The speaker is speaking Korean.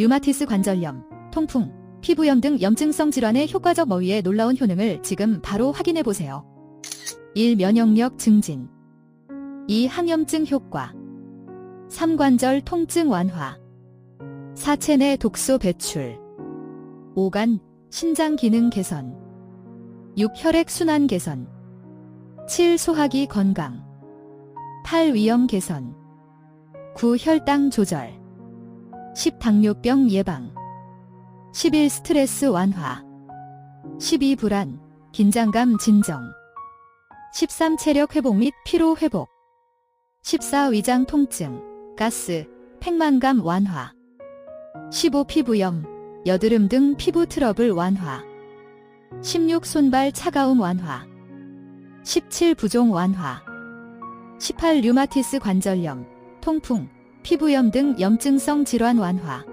류마티스 관절염, 통풍, 피부염 등 염증성 질환의 효과적 머위의 놀라운 효능을 지금 바로 확인해 보세요. 1. 면역력 증진 2. 항염증 효과 3. 관절 통증 완화 4. 체내 독소 배출 5. 간, 신장 기능 개선 6. 혈액 순환 개선 7. 소화기 건강 8. 위염 개선 9. 혈당 조절 10. 당뇨병 예방 11. 스트레스 완화 12. 불안, 긴장감 진정 13. 체력 회복 및 피로 회복 14. 위장 통증, 가스, 팽만감 완화 15. 피부염, 여드름 등 피부 트러블 완화 16. 손발 차가움 완화 17. 부종 완화 18. 류마티스 관절염, 통풍, 피부염 등 염증성 질환 완화